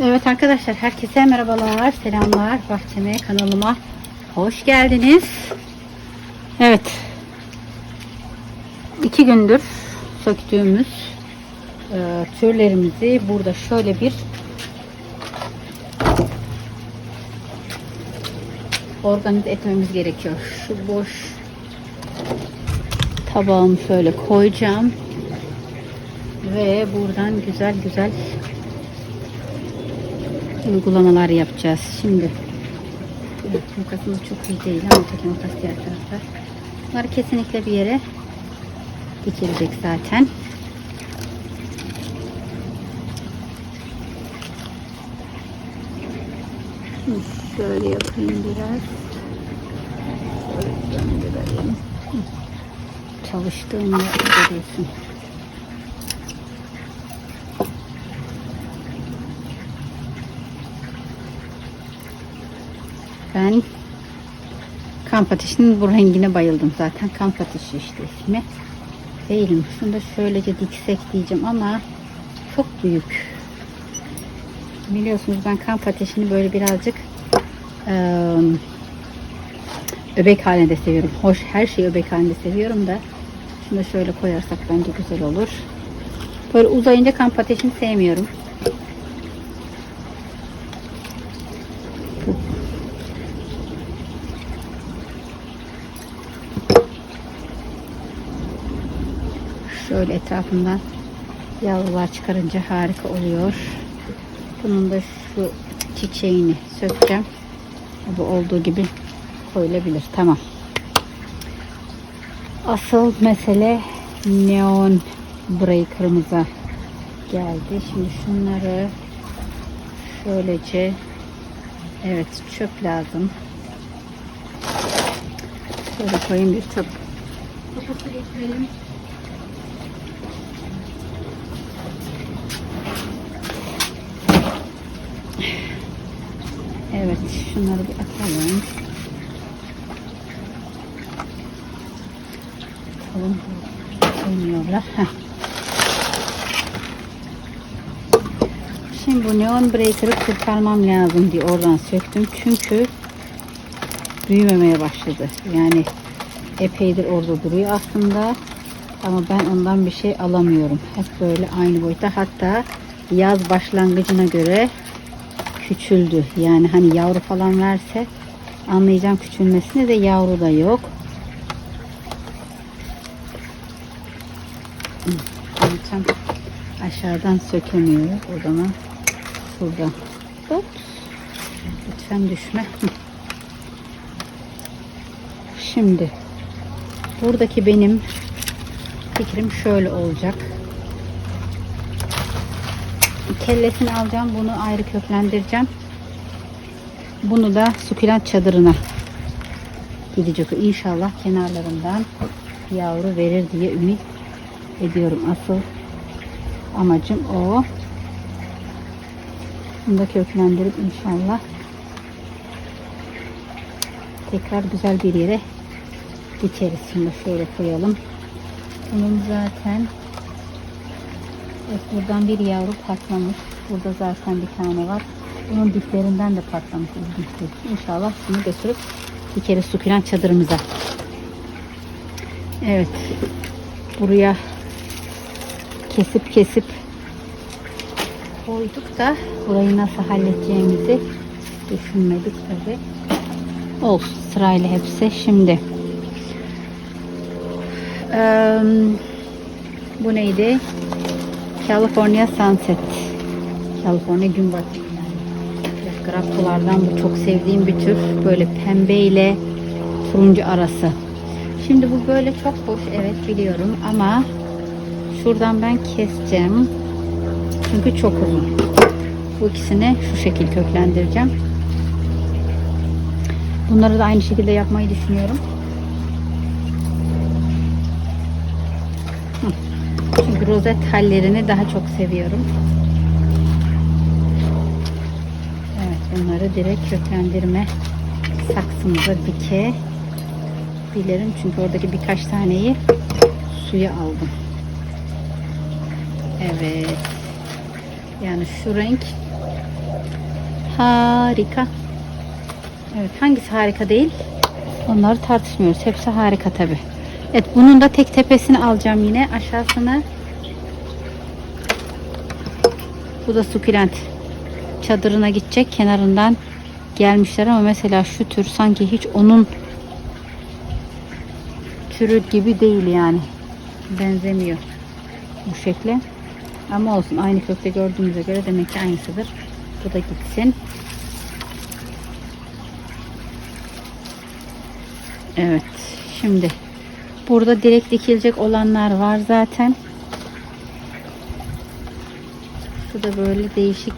Evet arkadaşlar herkese merhabalar, selamlar bahçeme, kanalıma hoş geldiniz. Evet, iki gündür söktüğümüz e, türlerimizi burada şöyle bir organize etmemiz gerekiyor. Şu boş tabağımı şöyle koyacağım ve buradan güzel güzel uygulamalar yapacağız. Şimdi evet, makasımız çok iyi değil ama tek makas diğer tarafta. Bunları kesinlikle bir yere dikilecek zaten. Şimdi şöyle yapayım biraz. Şöyle döndürelim. Hı. Çalıştığını görüyorsun. Ben kamp ateşinin bu rengine bayıldım zaten. Kamp ateşi işte ismi. Değilim. Şunu da şöylece diksek diyeceğim ama çok büyük. Biliyorsunuz ben kamp ateşini böyle birazcık eee, öbek halinde seviyorum. Hoş her şeyi öbek halinde seviyorum da şunu da şöyle koyarsak bence güzel olur. Böyle uzayınca kamp ateşini sevmiyorum. Şöyle etrafından yavrular çıkarınca harika oluyor. Bunun da şu çiçeğini sökeceğim. Bu olduğu gibi koyulabilir. Tamam. Asıl mesele neon breaker'ımıza geldi. Şimdi şunları şöylece evet çöp lazım. Şöyle koyayım bir çöp. Kapısı getirelim. Evet, şunları bir atalım. Atalım. Koymuyorlar. Şimdi bu neon breaker'ı kurtarmam lazım diye oradan söktüm. Çünkü büyümemeye başladı. Yani epeydir orada duruyor aslında. Ama ben ondan bir şey alamıyorum. Hep böyle aynı boyutta. Hatta yaz başlangıcına göre küçüldü. Yani hani yavru falan verse anlayacağım küçülmesine de yavru da yok. Tam aşağıdan sökemiyor. O zaman şurada. Hop. Lütfen düşme. Şimdi buradaki benim fikrim şöyle olacak. Kellesini alacağım. Bunu ayrı köklendireceğim. Bunu da sukulent çadırına gidecek. İnşallah kenarlarından yavru verir diye ümit ediyorum. Asıl amacım o. Bunu da köklendirip inşallah tekrar güzel bir yere dikeriz. Şimdi şöyle koyalım. Bunun zaten Evet, buradan bir yavru patlamış. Burada zaten bir tane var. Bunun diplerinden de patlamış. ilginç. İnşallah bunu götürüp bir kere sukulent çadırımıza. Evet. Buraya kesip kesip koyduk da burayı nasıl halledeceğimizi düşünmedik tabi. Olsun sırayla hepsi. Şimdi eee, bu neydi? California Sunset. California gün batımı yani. Graptolardan bu çok sevdiğim bir tür. Böyle pembe ile turuncu arası. Şimdi bu böyle çok hoş evet biliyorum ama şuradan ben keseceğim. Çünkü çok uzun. Bu ikisini şu şekil köklendireceğim. Bunları da aynı şekilde yapmayı düşünüyorum. Rozet hallerini daha çok seviyorum. Evet bunları direkt köklendirme saksımıza dike bilirim. Çünkü oradaki birkaç taneyi suya aldım. Evet. Yani şu renk Harika. Evet hangisi harika değil? Onları tartışmıyoruz. Hepsi harika tabi. Evet bunun da tek tepesini alacağım yine. Aşağısını bu da sukulent çadırına gidecek. Kenarından gelmişler ama mesela şu tür sanki hiç onun türü gibi değil yani. Benzemiyor bu şekle. Ama olsun aynı kökte gördüğümüze göre demek ki aynısıdır. Bu da gitsin. Evet. Şimdi burada direkt dikilecek olanlar var zaten. Şu da böyle değişik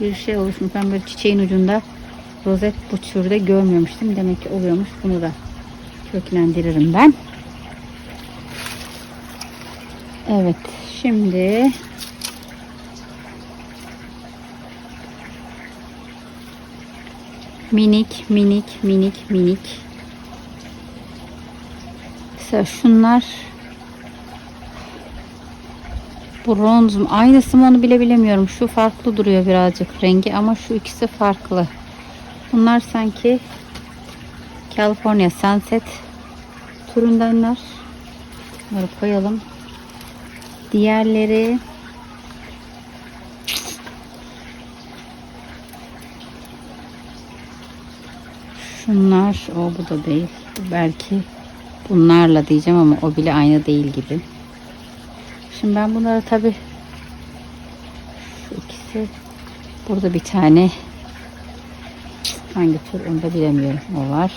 bir şey oluşmuş. Ben böyle çiçeğin ucunda rozet bu türde görmemiştim. Demek ki oluyormuş. Bunu da köklendiririm ben. Evet. Şimdi minik minik minik minik mesela şunlar. Bronz mu aynısı mı onu bile bilemiyorum. Şu farklı duruyor birazcık rengi ama şu ikisi farklı. Bunlar sanki California Sunset türündenler. Bunları koyalım. Diğerleri Şunlar. O bu da değil. Belki bunlarla diyeceğim ama o bile aynı değil gibi. Şimdi ben bunları tabi ikisi burada bir tane hangi tür onu da bilemiyorum. O var.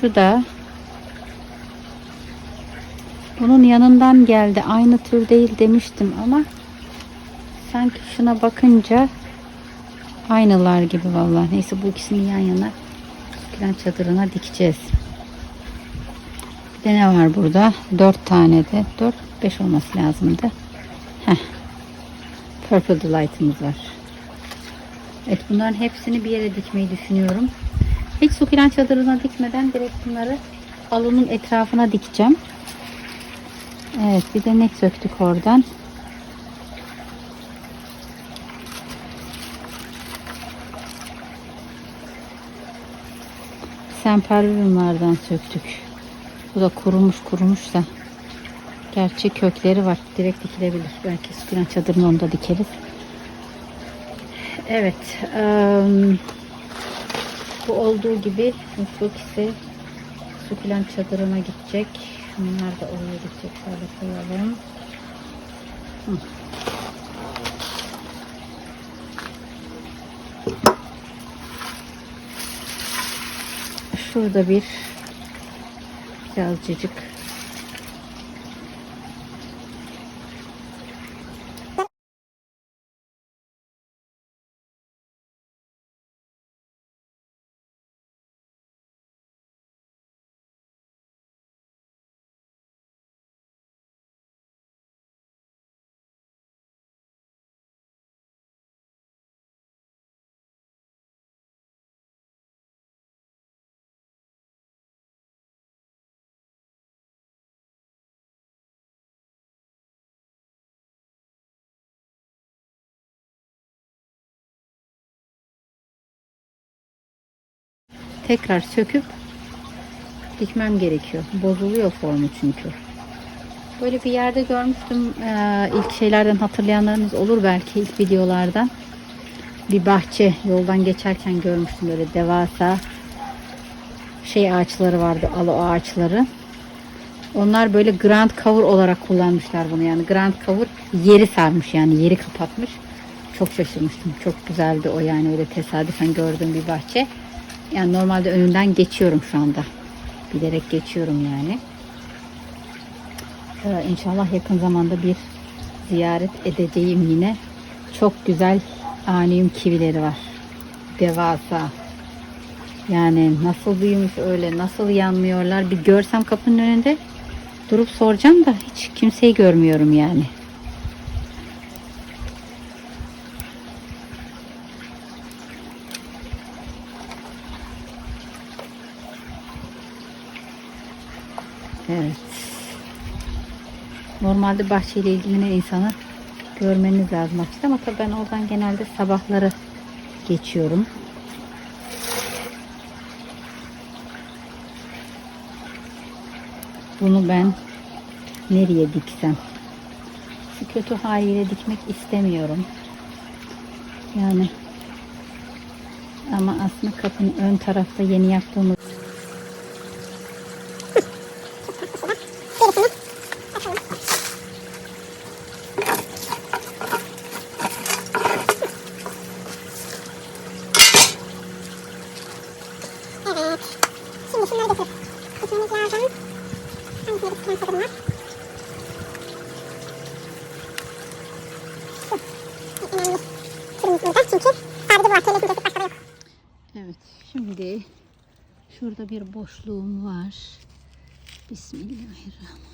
Şu da bunun yanından geldi. Aynı tür değil demiştim ama sanki şuna bakınca aynılar gibi vallahi. Neyse bu ikisini yan yana plan çadırına dikeceğiz. De ne var burada? 4 tane de 4 5 olması lazımdı. Heh. Purple Delight'ımız var. Evet bunların hepsini bir yere dikmeyi düşünüyorum. Hiç sukulen çadırına dikmeden direkt bunları alının etrafına dikeceğim. Evet bir de ne söktük oradan. semperviumlardan söktük. Bu da kurumuş kurumuş da. Gerçi kökleri var. Direkt dikilebilir. Belki sukulent çadırını onda dikeriz. Evet. Um, bu olduğu gibi bu ikisi sukulent çadırına gidecek. Bunlar da oraya gidecek. Şöyle koyalım. Şurada bir birazcık tekrar söküp dikmem gerekiyor. Bozuluyor formu çünkü. Böyle bir yerde görmüştüm. Ee, ilk şeylerden hatırlayanlarınız olur belki ilk videolardan. Bir bahçe yoldan geçerken görmüştüm böyle devasa şey ağaçları vardı. Alo ağaçları. Onlar böyle grand cover olarak kullanmışlar bunu yani. Grand cover yeri sarmış yani yeri kapatmış. Çok şaşırmıştım. Çok güzeldi o yani öyle tesadüfen gördüğüm bir bahçe. Yani normalde önünden geçiyorum şu anda. Bilerek geçiyorum yani. Ee, inşallah yakın zamanda bir ziyaret edeceğim yine. Çok güzel aniyum kivileri var. Devasa. Yani nasıl büyümüş öyle, nasıl yanmıyorlar. Bir görsem kapının önünde durup soracağım da hiç kimseyi görmüyorum yani. Evet. Normalde bahçeyle ilgilenen insanı görmeniz lazım açıkçası ama tabii ben oradan genelde sabahları geçiyorum. Bunu ben nereye diksem? Şu kötü haliyle dikmek istemiyorum. Yani ama aslında kapının ön tarafta yeni yaptığımız Evet. Şimdi şunları getirip dikmemiz lazım. Hangisini dikmem sorun var? Bu önemli. Türümüz burada çünkü sadece bu var. Kelebek getirip başka da yok. Evet, şimdi şurada bir boşluğum var. Bismillahirrahmanirrahim.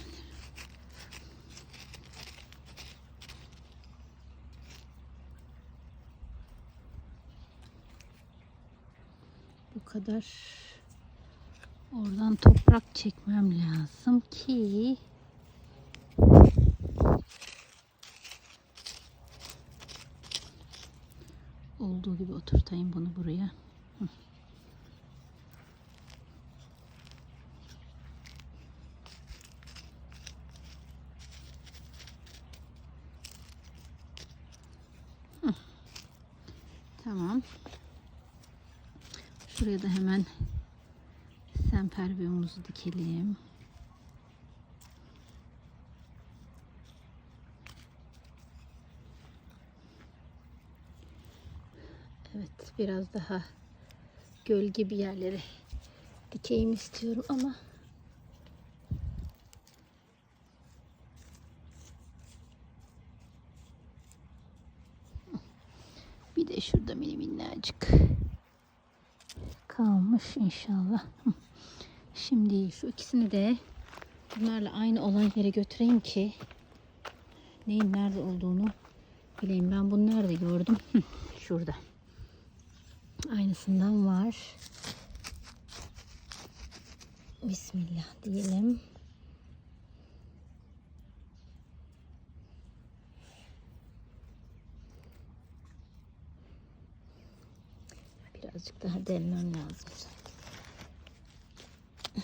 Bu kadar oradan toprak çekmem lazım ki olduğu gibi oturtayım bunu buraya. Tamam. Şuraya da hemen semperviyumuzu dikelim. Evet, biraz daha gölge bir yerlere dikeyim istiyorum ama bir de şurada mini minnacık kalmış inşallah. Şimdi şu ikisini de bunlarla aynı olan yere götüreyim ki neyin nerede olduğunu bileyim. Ben bunu nerede gördüm? Şurada. Aynısından var. Bismillah diyelim. Birazcık daha delmem lazım.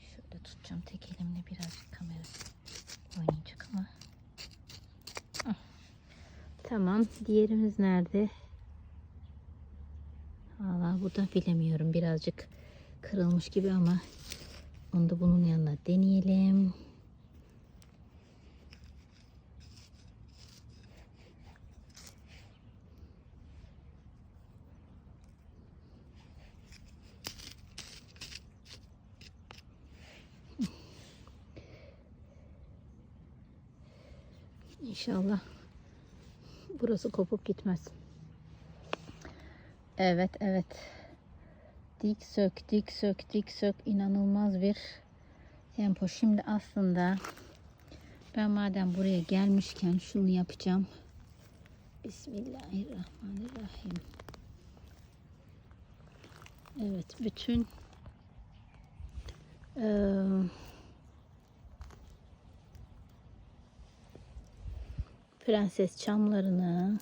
Şöyle tutacağım tek elimle birazcık kamera oynayacak ama. Hı. Tamam. Diğerimiz nerede? Valla bu da bilemiyorum. Birazcık kırılmış gibi ama onu da bunun yanına deneyelim. İnşallah burası kopup gitmez. Evet evet. Dik sök dik sök dik sök inanılmaz bir tempo. Şimdi aslında ben madem buraya gelmişken şunu yapacağım. Bismillahirrahmanirrahim. Evet bütün eee prenses çamlarını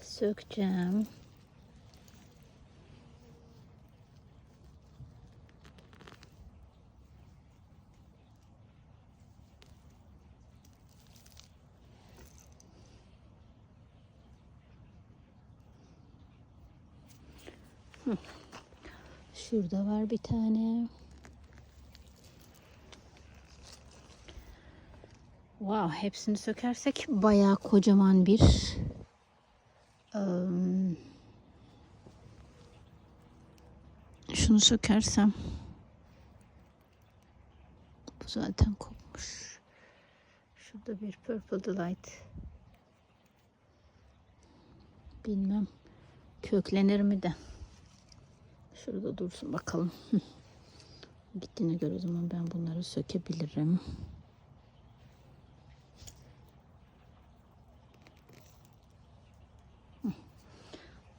sökeceğim. Şurada var bir tane. Wow, hepsini sökersek bayağı kocaman bir ım, şunu sökersem bu zaten kopmuş. Şurada bir purple delight. Bilmem köklenir mi de. Şurada dursun bakalım. Gittiğine göre o zaman ben bunları sökebilirim.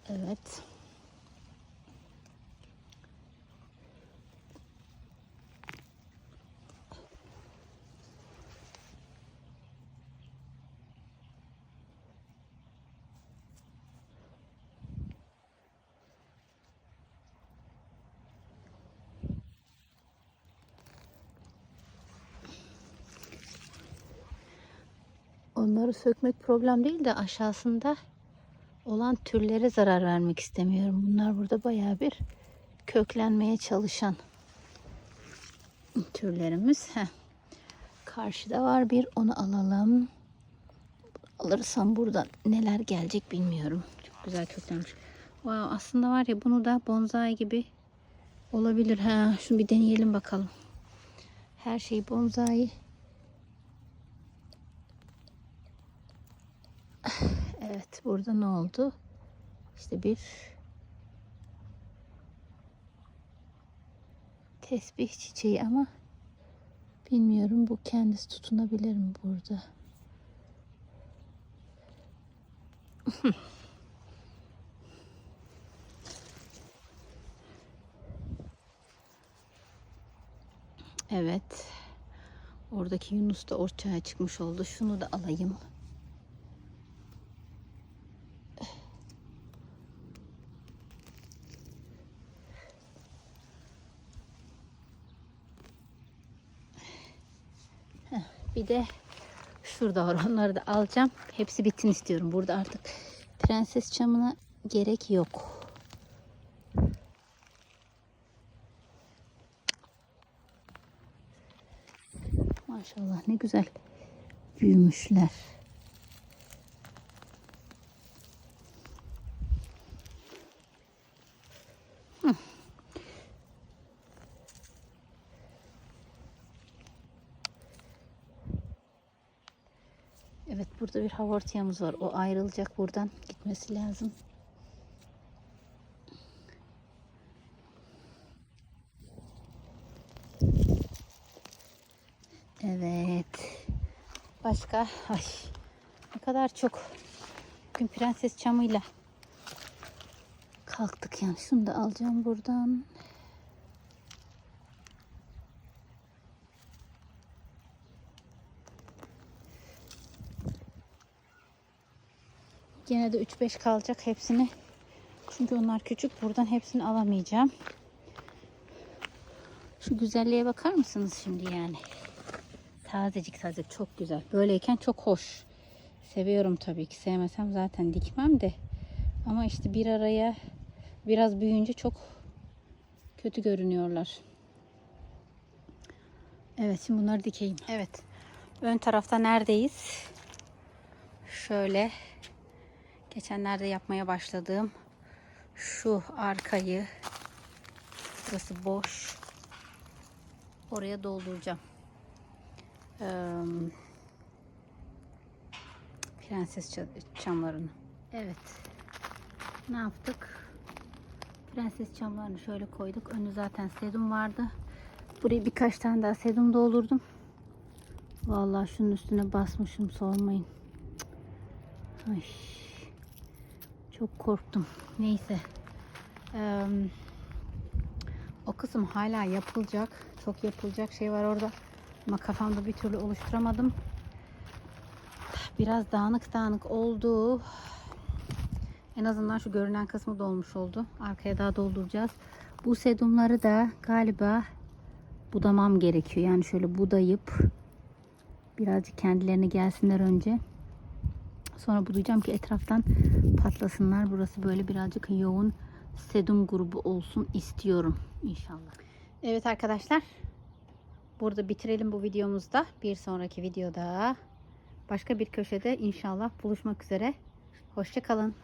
Evet. Onları sökmek problem değil de aşağısında olan türlere zarar vermek istemiyorum. Bunlar burada bayağı bir köklenmeye çalışan türlerimiz. Heh. Karşıda var bir onu alalım. Alırsam buradan neler gelecek bilmiyorum. Çok güzel köklenmiş. Wow, aslında var ya bunu da bonsai gibi olabilir. Ha, şunu bir deneyelim bakalım. Her şey bonsai. Evet burada ne oldu? İşte bir tesbih çiçeği ama bilmiyorum bu kendisi tutunabilir mi burada? Evet. Oradaki Yunus da ortaya çıkmış oldu. Şunu da alayım. Heh, Bir de şurada var. Onları da alacağım. Hepsi bitsin istiyorum. Burada artık prenses çamına gerek yok. Maşallah ne güzel büyümüşler. Evet burada bir havortiyamız var. O ayrılacak buradan gitmesi lazım. Evet. Başka ay ne kadar çok bugün prenses çamıyla kalktık yani. Şunu da alacağım buradan. Gene de 3-5 kalacak hepsini. Çünkü onlar küçük. Buradan hepsini alamayacağım. Şu güzelliğe bakar mısınız şimdi yani? Tazecik taze çok güzel. Böyleyken çok hoş. Seviyorum tabii ki. Sevmesem zaten dikmem de. Ama işte bir araya biraz büyüyünce çok kötü görünüyorlar. Evet şimdi bunları dikeyim. Evet. Ön tarafta neredeyiz? Şöyle geçenlerde yapmaya başladığım şu arkayı burası boş oraya dolduracağım. Ee, prenses ça- çamlarını. Evet. Ne yaptık? Prenses çamlarını şöyle koyduk. Önü zaten sedum vardı. Buraya birkaç tane daha sedum doldurdum. Vallahi şunun üstüne basmışım sormayın. Ay. Çok korktum. Neyse. Ee, o kısım hala yapılacak. Çok yapılacak şey var orada. Ama kafamda bir türlü oluşturamadım. Biraz dağınık dağınık oldu. En azından şu görünen kısmı dolmuş oldu. Arkaya daha dolduracağız. Bu sedumları da galiba budamam gerekiyor. Yani şöyle budayıp birazcık kendilerine gelsinler önce. Sonra budayacağım ki etraftan patlasınlar. Burası böyle birazcık yoğun sedum grubu olsun istiyorum inşallah. Evet arkadaşlar. Burada bitirelim bu videomuzda. Bir sonraki videoda başka bir köşede inşallah buluşmak üzere. Hoşçakalın.